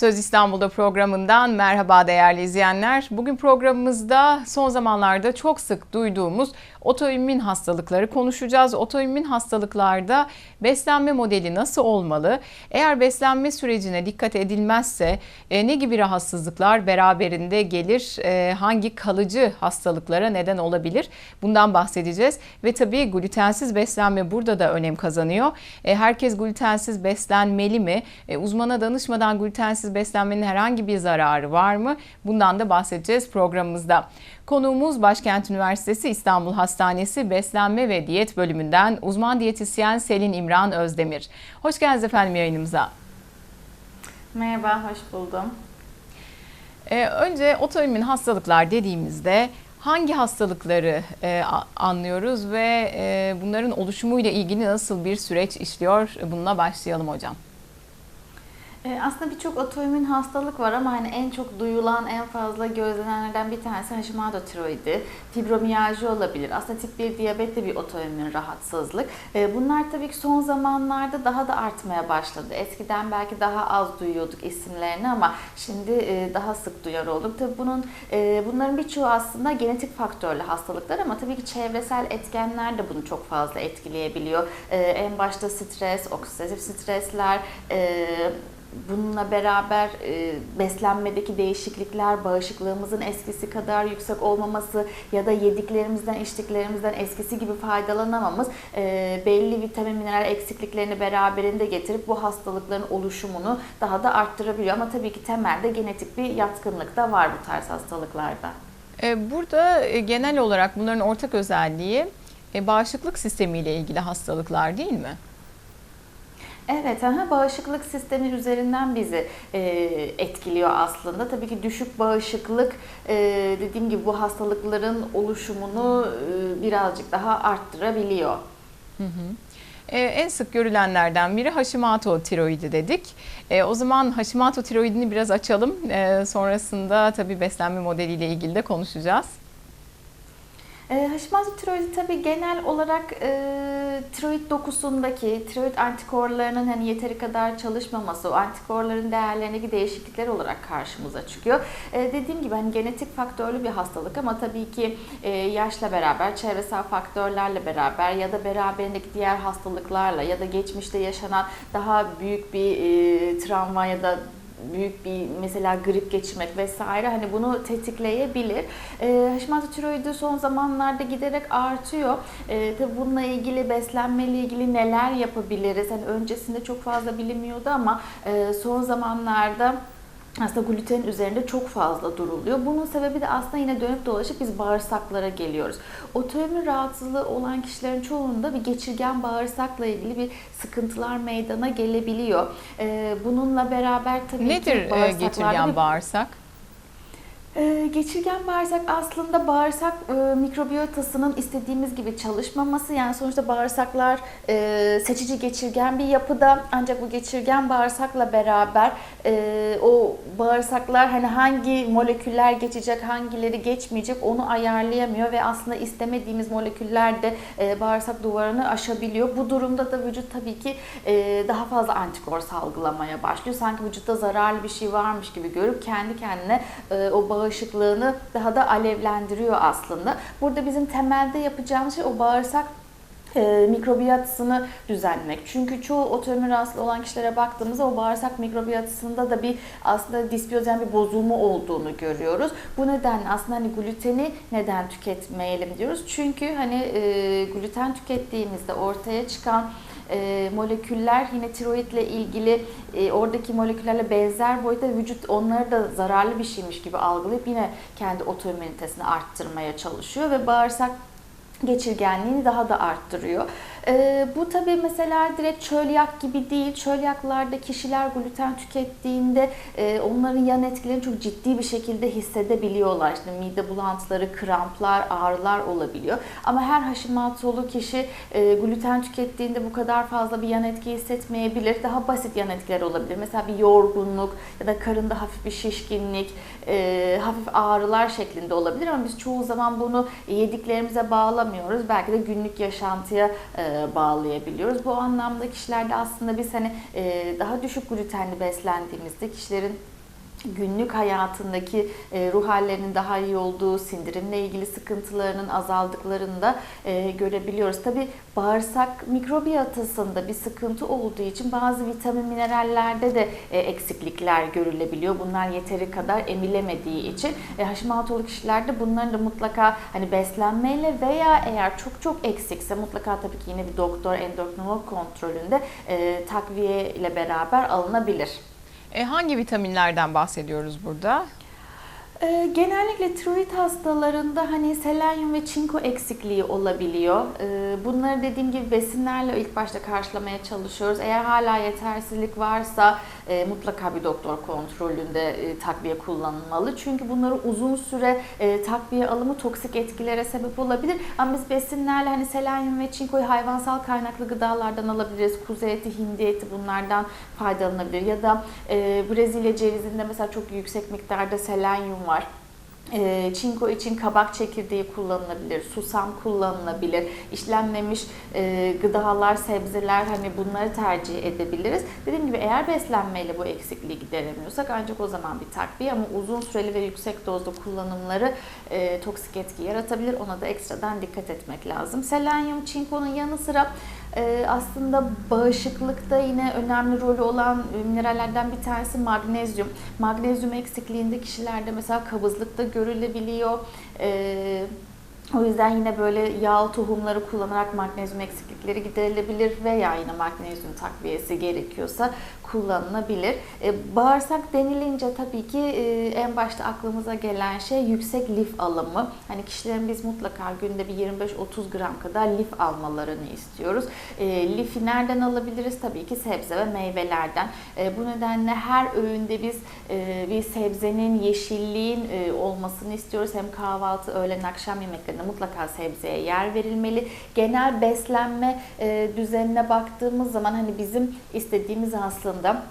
Söz İstanbul'da programından merhaba değerli izleyenler. Bugün programımızda son zamanlarda çok sık duyduğumuz otoimmün hastalıkları konuşacağız. Otoimmün hastalıklarda beslenme modeli nasıl olmalı? Eğer beslenme sürecine dikkat edilmezse e, ne gibi rahatsızlıklar beraberinde gelir? E, hangi kalıcı hastalıklara neden olabilir? Bundan bahsedeceğiz. Ve tabii glutensiz beslenme burada da önem kazanıyor. E, herkes glutensiz beslenmeli mi? E, uzmana danışmadan glutensiz beslenmenin herhangi bir zararı var mı? Bundan da bahsedeceğiz programımızda. Konuğumuz Başkent Üniversitesi İstanbul Hastanesi Beslenme ve Diyet bölümünden uzman diyetisyen Selin İmran Özdemir. Hoş geldiniz efendim yayınımıza. Merhaba, hoş buldum. Ee, önce otoimmün hastalıklar dediğimizde hangi hastalıkları e, anlıyoruz ve e, bunların oluşumuyla ilgili nasıl bir süreç işliyor? Bununla başlayalım hocam. Ee, aslında birçok otoimmün hastalık var ama hani en çok duyulan, en fazla gözlenenlerden bir tanesi Hashimoto tiroidi, fibromiyalji olabilir. Aslında tip 1 diyabet de bir otoimmün rahatsızlık. Ee, bunlar tabii ki son zamanlarda daha da artmaya başladı. Eskiden belki daha az duyuyorduk isimlerini ama şimdi e, daha sık duyar olduk. Tabii bunun e, bunların birçoğu aslında genetik faktörlü hastalıklar ama tabii ki çevresel etkenler de bunu çok fazla etkileyebiliyor. Ee, en başta stres, oksidatif stresler, Bununla beraber e, beslenmedeki değişiklikler, bağışıklığımızın eskisi kadar yüksek olmaması ya da yediklerimizden, içtiklerimizden eskisi gibi faydalanamamız e, belli vitamin, mineral eksikliklerini beraberinde getirip bu hastalıkların oluşumunu daha da arttırabiliyor. Ama tabii ki temelde genetik bir yatkınlık da var bu tarz hastalıklarda. E, burada e, genel olarak bunların ortak özelliği e, bağışıklık sistemiyle ilgili hastalıklar değil mi? Evet, aha, bağışıklık sistemi üzerinden bizi e, etkiliyor aslında. Tabii ki düşük bağışıklık e, dediğim gibi bu hastalıkların oluşumunu e, birazcık daha arttırabiliyor. Hı hı. Ee, en sık görülenlerden biri Hashimoto tiroidi dedik. Ee, o zaman Hashimoto tiroidini biraz açalım. Ee, sonrasında tabii beslenme modeliyle ilgili de konuşacağız. E, Hashimoto tiroidi tabii genel olarak e, tiroid dokusundaki tiroid antikorlarının hani yeteri kadar çalışmaması, o antikorların değerlerindeki değişiklikler olarak karşımıza çıkıyor. E, dediğim gibi hani genetik faktörlü bir hastalık ama tabii ki e, yaşla beraber, çevresel faktörlerle beraber ya da beraberindeki diğer hastalıklarla ya da geçmişte yaşanan daha büyük bir e, travma ya da büyük bir mesela grip geçirmek vesaire hani bunu tetikleyebilir. E, Hashimoto tiroidi son zamanlarda giderek artıyor. E, tabii bununla ilgili beslenmeyle ilgili neler yapabiliriz? Hani öncesinde çok fazla bilinmiyordu ama e, son zamanlarda aslında gluten üzerinde çok fazla duruluyor. Bunun sebebi de aslında yine dönüp dolaşıp biz bağırsaklara geliyoruz. Otoimmün rahatsızlığı olan kişilerin çoğunda bir geçirgen bağırsakla ilgili bir sıkıntılar meydana gelebiliyor. Ee, bununla beraber tabii Nedir ki Nedir geçirgen bir... bağırsak? Ee, geçirgen bağırsak aslında bağırsak e, mikrobiyotasının istediğimiz gibi çalışmaması. Yani sonuçta bağırsaklar e, seçici geçirgen bir yapıda ancak bu geçirgen bağırsakla beraber e, o bağırsaklar hani hangi moleküller geçecek, hangileri geçmeyecek onu ayarlayamıyor ve aslında istemediğimiz moleküller de e, bağırsak duvarını aşabiliyor. Bu durumda da vücut tabii ki daha fazla antikor salgılamaya başlıyor. Sanki vücutta zararlı bir şey varmış gibi görüp kendi kendine o bağışıklığını daha da alevlendiriyor aslında. Burada bizim temelde yapacağımız şey o bağırsak e, mikrobiyatasını düzenlemek. Çünkü çoğu otoimmün rahatsızlığı olan kişilere baktığımızda o bağırsak mikrobiyatasında da bir aslında disbiyozen bir bozulma olduğunu görüyoruz. Bu nedenle aslında hani gluteni neden tüketmeyelim diyoruz. Çünkü hani e, gluten tükettiğimizde ortaya çıkan e, moleküller yine tiroidle ilgili e, oradaki moleküllerle benzer boyutta vücut onları da zararlı bir şeymiş gibi algılayıp yine kendi otoimmünitesini arttırmaya çalışıyor ve bağırsak geçirgenliğini daha da arttırıyor. E, bu tabi mesela direkt çölyak gibi değil. Çölyaklarda kişiler gluten tükettiğinde e, onların yan etkilerini çok ciddi bir şekilde hissedebiliyorlar. İşte mide bulantıları, kramplar, ağrılar olabiliyor. Ama her Hashimoto'lu kişi e, gluten tükettiğinde bu kadar fazla bir yan etki hissetmeyebilir. Daha basit yan etkiler olabilir. Mesela bir yorgunluk ya da karında hafif bir şişkinlik, e, hafif ağrılar şeklinde olabilir ama biz çoğu zaman bunu yediklerimize bağlamıyoruz. Belki de günlük yaşantıya e, bağlayabiliyoruz. Bu anlamda kişilerde aslında biz hani e, daha düşük glutenli beslendiğimizde kişilerin günlük hayatındaki e, ruh hallerinin daha iyi olduğu, sindirimle ilgili sıkıntılarının azaldıklarını da e, görebiliyoruz. Tabi bağırsak mikrobiyotasında bir sıkıntı olduğu için bazı vitamin minerallerde de e, eksiklikler görülebiliyor. Bunlar yeteri kadar emilemediği için Hashimoto'lu kişilerde bunların da mutlaka hani beslenmeyle veya eğer çok çok eksikse mutlaka tabii ki yine bir doktor endokrinolog kontrolünde takviye ile beraber alınabilir. E, hangi vitaminlerden bahsediyoruz burada? Ee, genellikle tiroid hastalarında hani selenyum ve çinko eksikliği olabiliyor. Ee, bunları dediğim gibi besinlerle ilk başta karşılamaya çalışıyoruz. Eğer hala yetersizlik varsa e, mutlaka bir doktor kontrolünde e, takviye kullanılmalı. Çünkü bunları uzun süre e, takviye alımı toksik etkilere sebep olabilir. Ama biz besinlerle hani selenyum ve çinkoyu hayvansal kaynaklı gıdalardan alabiliriz. Kuzu eti, hindi eti bunlardan faydalanabilir. Ya da e, Brezilya cevizinde mesela çok yüksek miktarda selenyum var. E, çinko için kabak çekirdeği kullanılabilir, susam kullanılabilir, işlenmemiş e, gıdalar, sebzeler hani bunları tercih edebiliriz. Dediğim gibi eğer beslenmeyle bu eksikliği gideremiyorsak ancak o zaman bir takviye ama uzun süreli ve yüksek dozda kullanımları e, toksik etki yaratabilir. Ona da ekstradan dikkat etmek lazım. Selenyum, çinkonun yanı sıra ee, aslında bağışıklıkta yine önemli rolü olan minerallerden bir tanesi magnezyum. Magnezyum eksikliğinde kişilerde mesela kabızlıkta görülebiliyor. Ee, o yüzden yine böyle yağ tohumları kullanarak magnezyum eksiklikleri giderilebilir veya yine magnezyum takviyesi gerekiyorsa kullanılabilir. E, bağırsak denilince tabii ki e, en başta aklımıza gelen şey yüksek lif alımı. Hani kişilerin biz mutlaka günde bir 25-30 gram kadar lif almalarını istiyoruz. E, lifi nereden alabiliriz? Tabii ki sebze ve meyvelerden. E, bu nedenle her öğünde biz e, bir sebzenin, yeşilliğin e, olmasını istiyoruz. Hem kahvaltı, öğlen, akşam yemeklerinde mutlaka sebzeye yer verilmeli. Genel beslenme e, düzenine baktığımız zaman hani bizim istediğimiz aslında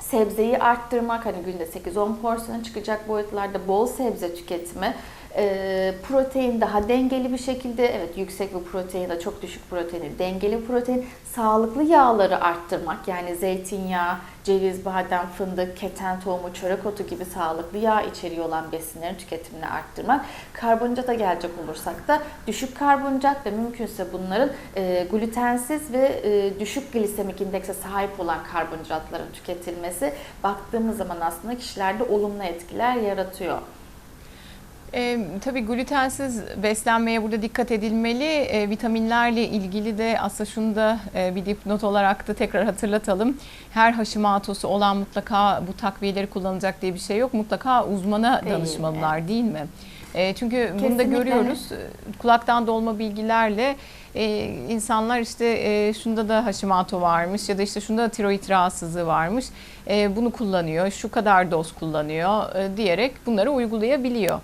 sebzeyi arttırmak hani günde 8-10 porsiyon çıkacak boyutlarda bol sebze tüketimi e, protein daha dengeli bir şekilde evet yüksek bir protein ya da çok düşük proteini dengeli protein sağlıklı yağları arttırmak yani zeytinyağı, ceviz, badem, fındık, keten tohumu, çörek otu gibi sağlıklı yağ içeriği olan besinlerin tüketimini arttırmak. Karbonhidrata gelecek olursak da düşük karbonhidrat ve mümkünse bunların e, glutensiz ve e, düşük glisemik indekse sahip olan karbonhidratların tüketilmesi baktığımız zaman aslında kişilerde olumlu etkiler yaratıyor. E, tabii glutensiz beslenmeye burada dikkat edilmeli. E, vitaminlerle ilgili de aslında şunu da e, bir dipnot olarak da tekrar hatırlatalım. Her Hashimoto'su olan mutlaka bu takviyeleri kullanacak diye bir şey yok. Mutlaka uzmana Değil, danışmalılar değil mi? E, çünkü bunu da Kesinlikle. görüyoruz. Kulaktan dolma bilgilerle e, insanlar işte e, şunda da Hashimoto varmış ya da işte şunda da tiroid rahatsızlığı varmış. E, bunu kullanıyor, şu kadar doz kullanıyor e, diyerek bunları uygulayabiliyor.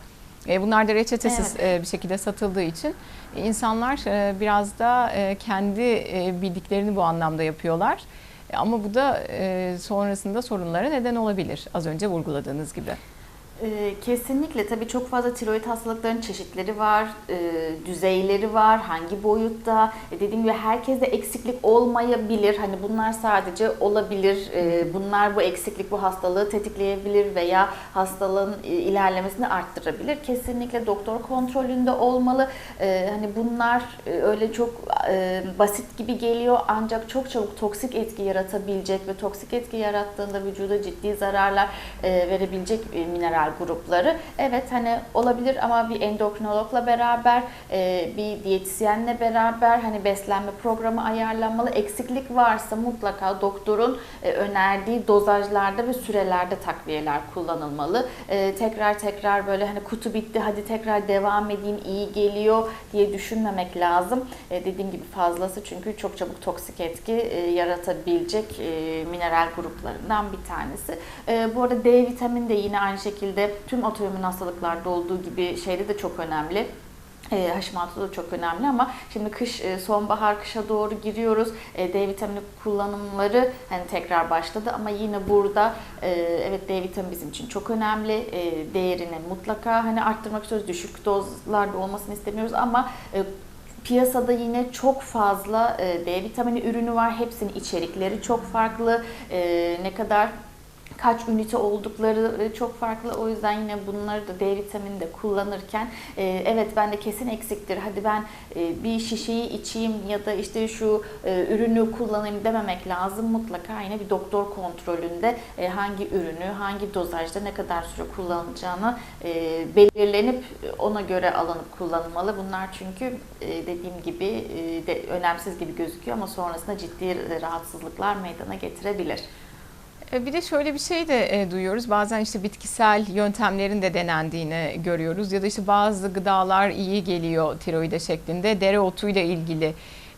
E, Bunlar da reçetesiz e, bir şekilde satıldığı için insanlar e, biraz da kendi bildiklerini bu anlamda yapıyorlar. Ama bu da sonrasında sorunlara neden olabilir. Az önce vurguladığınız gibi. Ee, Kesinlikle tabii çok fazla tiroid hastalıkların çeşitleri var, e, düzeyleri var, hangi boyutta. E, dediğim gibi herkeste eksiklik olmayabilir. Hani bunlar sadece olabilir. E, bunlar bu eksiklik bu hastalığı tetikleyebilir veya hastalığın ilerlemesini arttırabilir. Kesinlikle doktor kontrolünde olmalı. Hani bunlar öyle çok basit gibi geliyor ancak çok çabuk toksik etki yaratabilecek ve toksik etki yarattığında vücuda ciddi zararlar verebilecek e, mineral grupları. Evet hani olabilir ama bir endokrinologla beraber, e, bir diyetisyenle beraber hani beslenme programı ayarlanmalı. Eksiklik varsa mutlaka doktorun e, önerdiği dozajlarda ve sürelerde takviyeler kullanılmalı. E, tekrar tekrar böyle hani kutu bitti hadi tekrar devam edeyim iyi geliyor diye düşünmemek lazım. Dediğim gibi fazlası çünkü çok çabuk toksik etki yaratabilecek mineral gruplarından bir tanesi. Bu arada D vitamini de yine aynı şekilde tüm otoimmün hastalıklarda olduğu gibi şeyde de çok önemli. E, Hashimoto'da da çok önemli ama şimdi kış, e, sonbahar, kışa doğru giriyoruz. E, D vitamini kullanımları hani tekrar başladı ama yine burada e, evet D vitamini bizim için çok önemli. E, değerini mutlaka hani arttırmak istiyoruz. Düşük dozlarda olmasını istemiyoruz ama e, piyasada yine çok fazla e, D vitamini ürünü var. Hepsinin içerikleri çok farklı. E, ne kadar kaç ünite oldukları e, çok farklı. O yüzden yine bunları da D vitamini de kullanırken e, evet bende kesin eksiktir. Hadi ben e, bir şişeyi içeyim ya da işte şu e, ürünü kullanayım dememek lazım. Mutlaka yine bir doktor kontrolünde hangi ürünü, hangi dozajda ne kadar süre kullanılacağını e, belirlenip ona göre alınıp kullanılmalı. Bunlar çünkü dediğim gibi de önemsiz gibi gözüküyor ama sonrasında ciddi rahatsızlıklar meydana getirebilir. E, Bir de şöyle bir şey de e, duyuyoruz. Bazen işte bitkisel yöntemlerin de denendiğini görüyoruz. Ya da işte bazı gıdalar iyi geliyor tiroide şeklinde. Dereotuyla ilgili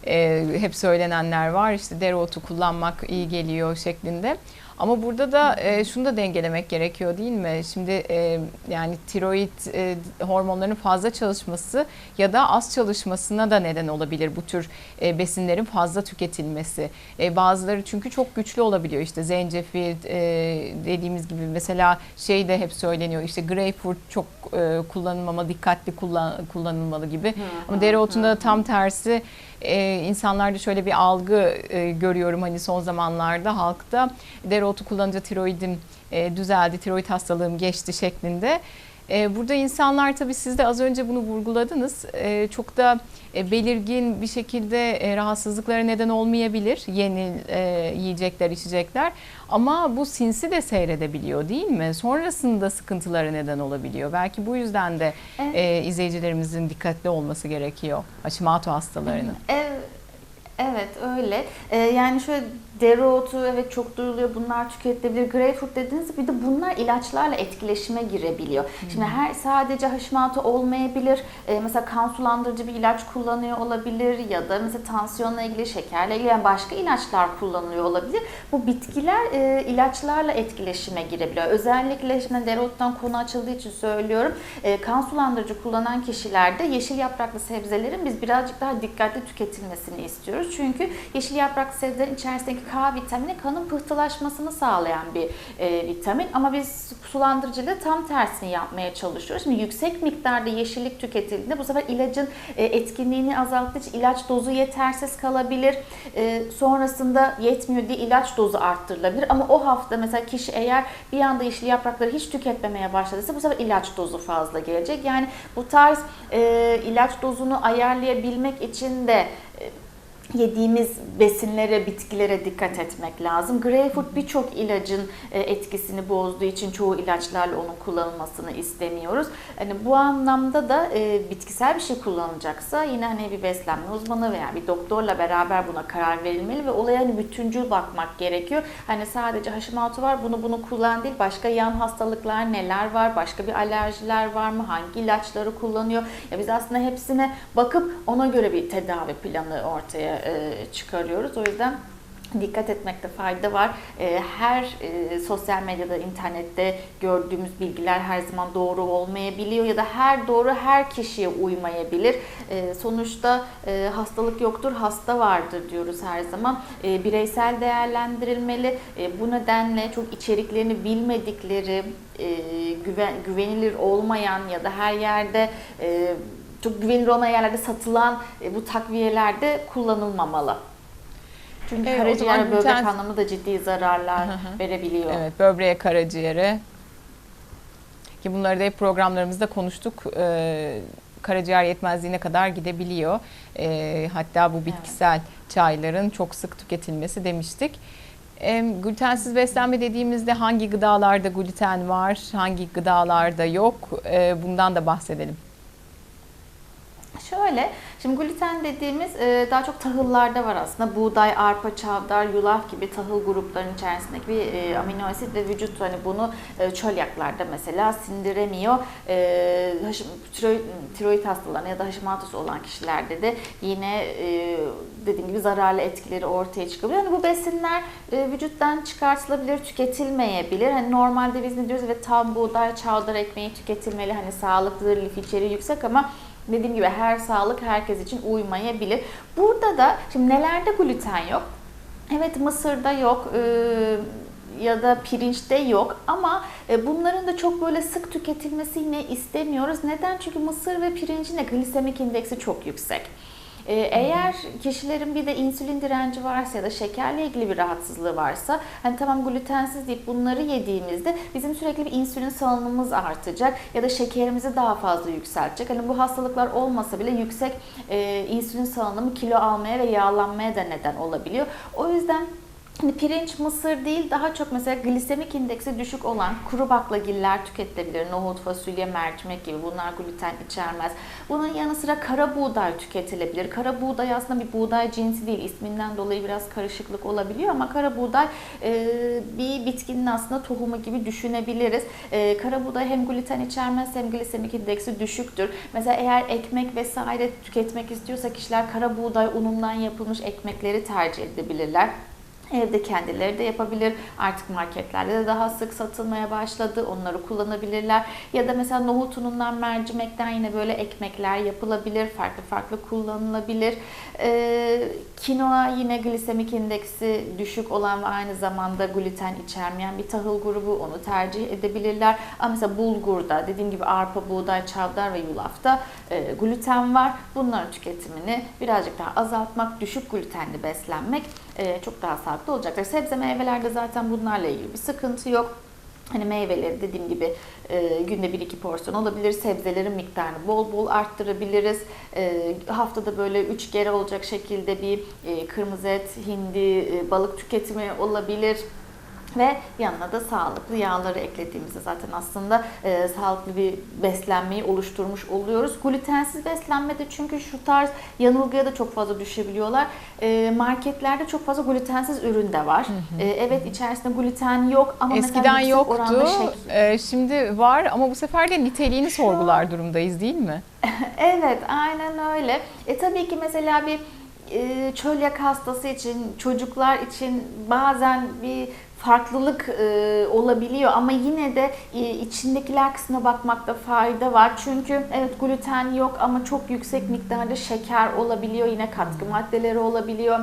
e, hep söylenenler var. İşte dereotu kullanmak iyi geliyor şeklinde. Ama burada da e, şunu da dengelemek gerekiyor değil mi? Şimdi e, yani tiroid e, hormonlarının fazla çalışması ya da az çalışmasına da neden olabilir bu tür e, besinlerin fazla tüketilmesi. E, bazıları çünkü çok güçlü olabiliyor. İşte zencefil e, dediğimiz gibi mesela şey de hep söyleniyor. İşte greyfurt çok e, kullanılmama, dikkatli kullan, kullanılmalı gibi. Ama dereotunda da tam tersi e, insanlarda şöyle bir algı e, görüyorum hani son zamanlarda halkta dereotu kullanınca tiroidim e, düzeldi, tiroid hastalığım geçti şeklinde. E, burada insanlar tabii siz de az önce bunu vurguladınız. E, çok da e, belirgin bir şekilde e, rahatsızlıklara neden olmayabilir yeni e, yiyecekler, içecekler. Ama bu sinsi de seyredebiliyor değil mi? Sonrasında sıkıntılara neden olabiliyor. Belki bu yüzden de Evet. izleyicilerimizin dikkatli olması gerekiyor Hashimoto hastalarının. Evet, evet öyle. Ee, yani şöyle dereotu evet çok duyuluyor. Bunlar tüketilebilir. Greyfurt dediğiniz bir de bunlar ilaçlarla etkileşime girebiliyor. Şimdi her sadece Hashimoto olmayabilir. Ee, mesela kan sulandırıcı bir ilaç kullanıyor olabilir ya da mesela tansiyonla ilgili, şekerle ilgili yani başka ilaçlar kullanılıyor olabilir. Bu bitkiler e, ilaçlarla etkileşime girebiliyor. Özellikle şimdi dereottan konu açıldığı için söylüyorum. E, kan sulandırıcı kullanan kişilerde yeşil yapraklı sebzelerin biz birazcık daha dikkatli tüketilmesini istiyoruz. Çünkü yeşil yapraklı sebzelerin içerisindeki K vitamini kanın pıhtılaşmasını sağlayan bir e, vitamin. Ama biz sulandırıcıyla tam tersini yapmaya çalışıyoruz. Şimdi yüksek miktarda yeşillik tüketildiğinde bu sefer ilacın e, etkinliğini azalttığı için ilaç dozu yetersiz kalabilir. E, sonrasında yetmiyor diye ilaç dozu arttırılabilir. Ama o hafta mesela kişi eğer bir anda yeşil yaprakları hiç tüketmemeye başladıysa bu sefer ilaç dozu fazla gelecek. Yani bu tarz e, ilaç dozunu ayarlayabilmek için de yediğimiz besinlere, bitkilere dikkat etmek lazım. Greyfurt birçok ilacın e, etkisini bozduğu için çoğu ilaçlarla onun kullanılmasını istemiyoruz. Hani bu anlamda da e, bitkisel bir şey kullanılacaksa yine hani bir beslenme uzmanı veya bir doktorla beraber buna karar verilmeli ve olaya hani bütüncül bakmak gerekiyor. Hani sadece Hashimoto var bunu bunu kullan değil. Başka yan hastalıklar neler var? Başka bir alerjiler var mı? Hangi ilaçları kullanıyor? Ya biz aslında hepsine bakıp ona göre bir tedavi planı ortaya e, çıkarıyoruz. O yüzden dikkat etmekte fayda var. E, Her e, sosyal medyada, internette gördüğümüz bilgiler her zaman doğru olmayabiliyor ya da her doğru her kişiye uymayabilir. Sonuçta hastalık yoktur, hasta vardır diyoruz her zaman. Bireysel değerlendirilmeli. Bu nedenle çok içeriklerini bilmedikleri, güven, güvenilir olmayan ya da her yerde çok güvenilir olmayan yerlerde satılan e, bu takviyelerde kullanılmamalı. Çünkü Evet, karaciğer böbrek gluten- anlamında da ciddi zararlar Hı hı. verebiliyor. Evet, böbreğe, karaciğere. Ki bunları da hep programlarımızda konuştuk. Ee, karaciğer yetmezliğine kadar gidebiliyor. Ee, hatta bu bitkisel çayların çok sık tüketilmesi demiştik. Em, glutensiz beslenme dediğimizde hangi gıdalarda gluten var, hangi gıdalarda yok? Ee, bundan da bahsedelim. Şöyle, şimdi gluten dediğimiz e, daha çok tahıllarda var aslında. Buğday, arpa, çavdar, yulaf gibi tahıl gruplarının içerisindeki bir e, amino asit ve vücut hani bunu e, çölyaklarda mesela sindiremiyor. E, tiroid, tiroid hastalarına ya da Hashimoto'su olan kişilerde de yine e, dediğim gibi zararlı etkileri ortaya çıkabiliyor. Hani bu besinler vücuttan çıkartılabilir, tüketilmeyebilir. Hani normalde biz ne diyoruz? Evet tam buğday, çavdar ekmeği tüketilmeli. Hani sağlıklıdır, lif içeriği yüksek ama dediğim gibi her sağlık herkes için uymayabilir. Burada da şimdi nelerde gluten yok? Evet mısırda yok. e, ya da pirinçte yok ama e, bunların da çok böyle sık tüketilmesini istemiyoruz. Neden? Çünkü mısır ve pirincin de glisemik indeksi çok yüksek. Ee, eğer kişilerin bir de insülin direnci varsa ya da şekerle ilgili bir rahatsızlığı varsa hani tamam glutensiz deyip bunları yediğimizde bizim sürekli bir insülin salınımımız artacak ya da şekerimizi daha fazla yükseltecek. Hani bu hastalıklar olmasa bile yüksek e, insülin salınımı kilo almaya ve yağlanmaya da neden olabiliyor. O yüzden pirinç, mısır değil daha çok mesela glisemik indeksi düşük olan kuru baklagiller tüketilebilir. Nohut, fasulye, mercimek gibi bunlar gluten içermez. Bunun yanı sıra kara buğday tüketilebilir. Kara buğday aslında bir buğday cinsi değil. İsminden dolayı biraz karışıklık olabiliyor ama kara buğday e, bir bitkinin aslında tohumu gibi düşünebiliriz. E, kara buğday hem gluten içermez hem glisemik indeksi düşüktür. Mesela eğer ekmek vesaire tüketmek istiyorsa kişiler kara buğday unundan yapılmış ekmekleri tercih edebilirler. Evde kendileri de yapabilir. Artık marketlerde de daha sık satılmaya başladı. Onları kullanabilirler. Ya da mesela nohut unundan, mercimekten yine böyle ekmekler yapılabilir. Farklı farklı kullanılabilir. Ee, kinoa yine glisemik indeksi düşük olan ve aynı zamanda gluten içermeyen bir tahıl grubu. Onu tercih edebilirler. Ama mesela bulgurda, dediğim gibi arpa, buğday, çavdar ve yulafta e, gluten var. Bunların tüketimini birazcık daha azaltmak, düşük glutenli beslenmek e, çok daha sağlıklı olacaktır. Sebze meyvelerde zaten bunlarla ilgili bir sıkıntı yok. Hani meyveleri dediğim gibi e, günde 1-2 porsiyon olabilir. Sebzelerin miktarını bol bol arttırabiliriz. E, haftada böyle 3 kere olacak şekilde bir e, kırmızı et, hindi, e, balık tüketimi olabilir. Ve yanına da sağlıklı yağları eklediğimizde zaten aslında e, sağlıklı bir beslenmeyi oluşturmuş oluyoruz. Glutensiz beslenmede çünkü şu tarz yanılgıya da çok fazla düşebiliyorlar. E, marketlerde çok fazla glutensiz ürün de var. E, evet içerisinde gluten yok ama Eskiden mesela yoktu, şeker. e, şimdi var ama bu sefer de niteliğini sorgular durumdayız değil mi? Evet, aynen öyle. E tabii ki mesela bir e, çölyak hastası için, çocuklar için bazen bir farklılık e, olabiliyor ama yine de e, içindekiler kısmına bakmakta fayda var. Çünkü evet gluten yok ama çok yüksek miktarda şeker olabiliyor, yine katkı maddeleri olabiliyor.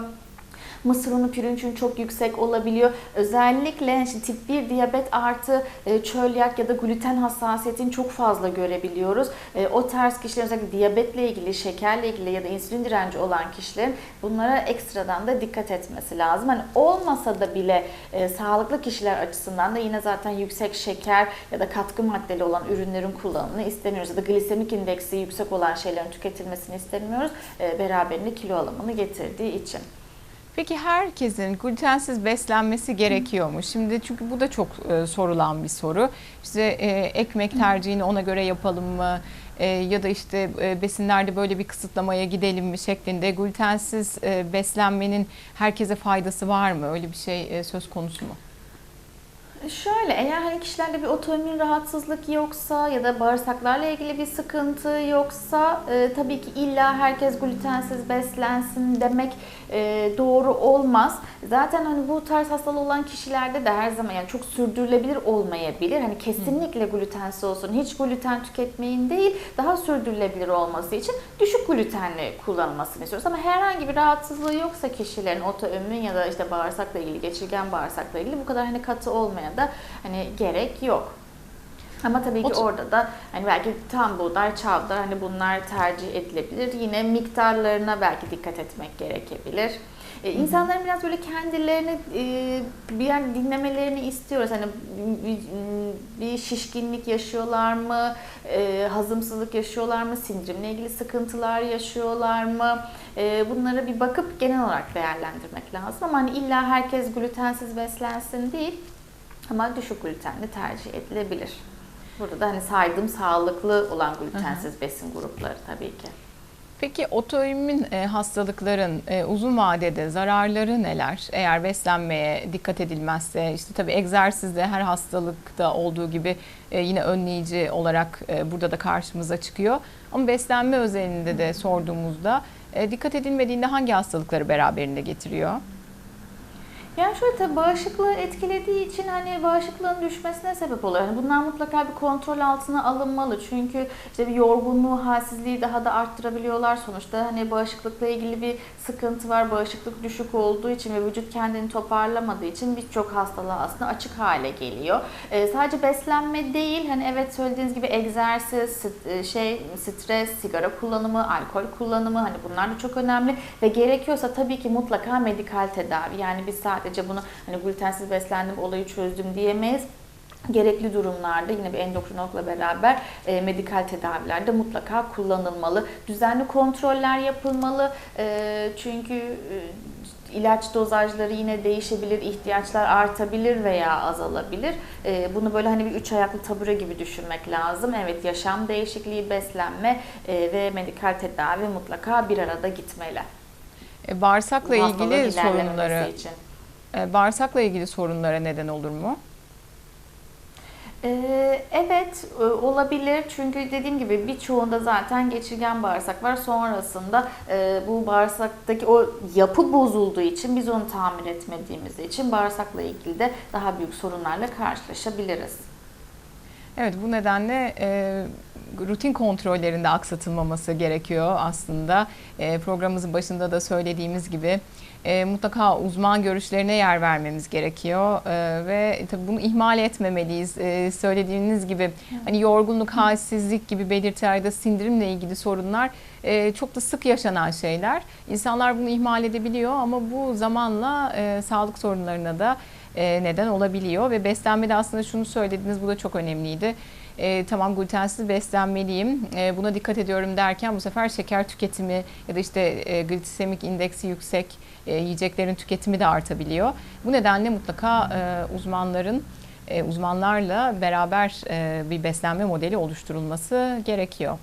Mısır unu, pirinç unu çok yüksek olabiliyor. Özellikle işte tip 1 diyabet artı e, çölyak ya da gluten hassasiyetini çok fazla görebiliyoruz. E, o tarz kişilerin özellikle diyabetle ilgili, şekerle ilgili ya da insülin direnci olan kişilerin bunlara ekstradan da dikkat etmesi lazım. Hani olmasa da bile e, sağlıklı kişiler açısından da yine zaten yüksek şeker ya da katkı maddeli olan ürünlerin kullanımını istemiyoruz. Ya da glisemik indeksi yüksek olan şeylerin tüketilmesini istemiyoruz. Beraberinde kilo alımını getirdiği için. Peki herkesin glutensiz beslenmesi gerekiyor mu? Şimdi çünkü bu da çok e, sorulan bir soru. İşte e, ekmek tercihini ona göre yapalım mı? E, ya da işte e, besinlerde böyle bir kısıtlamaya gidelim mi şeklinde glutensiz e, beslenmenin herkese faydası var mı? Öyle bir şey e, söz konusu mu? Şöyle eğer hani kişilerde bir otoimmün rahatsızlık yoksa ya da bağırsaklarla ilgili bir sıkıntı yoksa e, tabii ki illa herkes glutensiz beslensin demek e, doğru olmaz. Zaten hani bu tarz hastalığı olan kişilerde de her zaman yani çok sürdürülebilir olmayabilir. Hani kesinlikle glutensiz olsun, hiç gluten tüketmeyin değil, daha sürdürülebilir olması için düşük glutenli kullanılmasını istiyoruz. Ama herhangi bir rahatsızlığı yoksa kişilerin otoimmün ya da işte bağırsakla ilgili, geçirgen bağırsakla ilgili bu kadar hani katı olmaya da hani gerek yok. Ama tabii ki Otur- orada da hani belki tam buğday, çavdar hani bunlar tercih edilebilir. Yine miktarlarına belki dikkat etmek gerekebilir. Ee, insanların biraz böyle kendilerini e, bir yer dinlemelerini istiyoruz. Hani bir, bir şişkinlik yaşıyorlar mı? E, hazımsızlık yaşıyorlar mı? Sindirimle ilgili sıkıntılar yaşıyorlar mı? E, bunlara bir bakıp genel olarak değerlendirmek lazım. Ama hani illa herkes glutensiz beslensin değil. Ama düşük glutenli tercih edilebilir. Burada da hani saydığım sağlıklı olan glutensiz besin grupları tabii ki. Peki otoimmün e, hastalıkların e, uzun vadede zararları neler? Eğer beslenmeye dikkat edilmezse, işte tabii egzersizde her hastalıkta olduğu gibi e, yine önleyici olarak e, burada da karşımıza çıkıyor. Ama beslenme özelinde de sorduğumuzda e, dikkat edilmediğinde hangi hastalıkları beraberinde getiriyor? Yani şöyle tabii bağışıklığı etkilediği için hani bağışıklığın düşmesine sebep oluyor. Yani bunlar mutlaka bir kontrol altına alınmalı. Çünkü işte bir yorgunluğu, halsizliği daha da arttırabiliyorlar. Sonuçta hani bağışıklıkla ilgili bir sıkıntı var. Bağışıklık düşük olduğu için ve vücut kendini toparlamadığı için birçok hastalığa aslında açık hale geliyor. Ee, sadece beslenme değil hani evet söylediğiniz gibi egzersiz, e, şey stres, sigara kullanımı, alkol kullanımı hani bunlar da çok önemli ve gerekiyorsa tabii ki mutlaka medikal tedavi. Yani biz sadece bunu hani glutensiz beslendim olayı çözdüm diyemeyiz. Gerekli durumlarda yine bir endokrinologla beraber e, medikal tedavilerde mutlaka kullanılmalı. Düzenli kontroller yapılmalı. E, çünkü e, ilaç dozajları yine değişebilir, ihtiyaçlar artabilir veya azalabilir. E, bunu böyle hani bir üç ayaklı tabure gibi düşünmek lazım. Evet yaşam değişikliği, beslenme e, ve medikal tedavi mutlaka bir arada gitmeli. E, Bağırsakla ilgili sorunları, için. E, bağırsakla ilgili sorunlara neden olur mu? Ee, evet e, olabilir çünkü dediğim gibi birçoğunda zaten geçirgen bağırsak var. Sonrasında e, bu bağırsaktaki o yapı bozulduğu için biz onu tamir etmediğimiz için bağırsakla ilgili de daha büyük sorunlarla karşılaşabiliriz. Evet bu nedenle e, rutin kontrollerinde aksatılmaması gerekiyor aslında. E, programımızın başında da söylediğimiz gibi e, mutlaka uzman görüşlerine yer vermemiz gerekiyor E, ve tabii bunu ihmal etmemeliyiz. E, söylediğiniz gibi hani yorgunluk, halsizlik gibi belirtilerde sindirimle ilgili sorunlar e, çok da sık yaşanan şeyler. İnsanlar bunu ihmal edebiliyor ama bu zamanla e, sağlık sorunlarına da e, neden olabiliyor ve beslenmede aslında şunu söylediniz bu da çok önemliydi. E, tamam glutensiz beslenmeliyim, e, buna dikkat ediyorum derken bu sefer şeker tüketimi ya da işte e, glisemik indeksi yüksek e, yiyeceklerin tüketimi de artabiliyor. Bu nedenle mutlaka e, uzmanların e, uzmanlarla beraber e, bir beslenme modeli oluşturulması gerekiyor.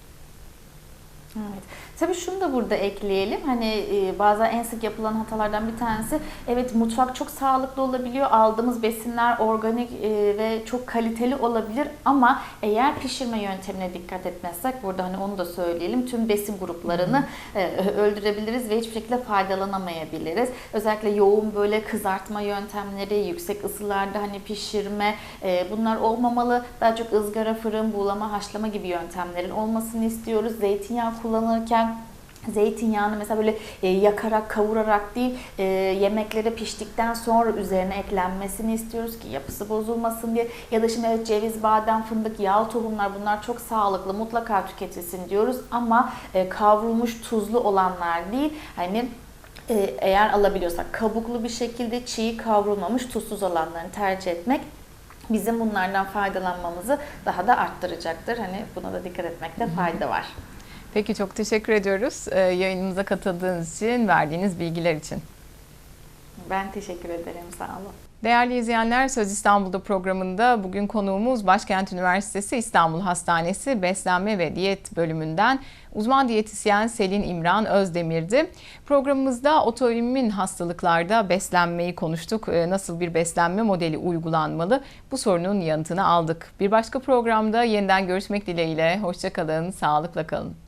Evet. Tabii şunu da burada ekleyelim. Hani e, bazen en sık yapılan hatalardan bir tanesi evet mutfak çok sağlıklı olabiliyor. Aldığımız besinler organik e, ve çok kaliteli olabilir ama eğer pişirme yöntemine dikkat etmezsek burada hani onu da söyleyelim. Tüm besin gruplarını e, öldürebiliriz ve hiçbir şekilde faydalanamayabiliriz. Özellikle yoğun böyle kızartma yöntemleri, yüksek ısılarda hani pişirme bunlar olmamalı. Daha çok ızgara, fırın, buğulama, haşlama gibi yöntemlerin olmasını istiyoruz. Zeytinyağı kullanırken Zeytinyağını mesela böyle e, yakarak, kavurarak değil, e, yemeklere piştikten sonra üzerine eklenmesini istiyoruz ki yapısı bozulmasın diye. Ya da şimdi evet ceviz, badem, fındık, yağ tohumlar bunlar çok sağlıklı, mutlaka tüketilsin diyoruz. Ama e, kavrulmuş tuzlu olanlar değil, hani e, eğer alabiliyorsak kabuklu bir şekilde çiğ kavrulmamış tuzsuz olanlarını tercih etmek bizim bunlardan faydalanmamızı daha da arttıracaktır. Hani buna da dikkat etmekte fayda var. Peki çok teşekkür ediyoruz e, yayınımıza katıldığınız için, verdiğiniz bilgiler için. Ben teşekkür ederim. Sağ olun. Değerli izleyenler Söz İstanbul'da programında bugün konuğumuz Başkent Üniversitesi İstanbul Hastanesi Beslenme ve Diyet bölümünden uzman diyetisyen Selin İmran Özdemir'di. Programımızda otoimmün hastalıklarda beslenmeyi konuştuk. Ee, Nasıl bir beslenme modeli uygulanmalı? Bu sorunun yanıtını aldık. Bir başka programda yeniden görüşmek dileğiyle. Hoşçakalın, sağlıkla kalın.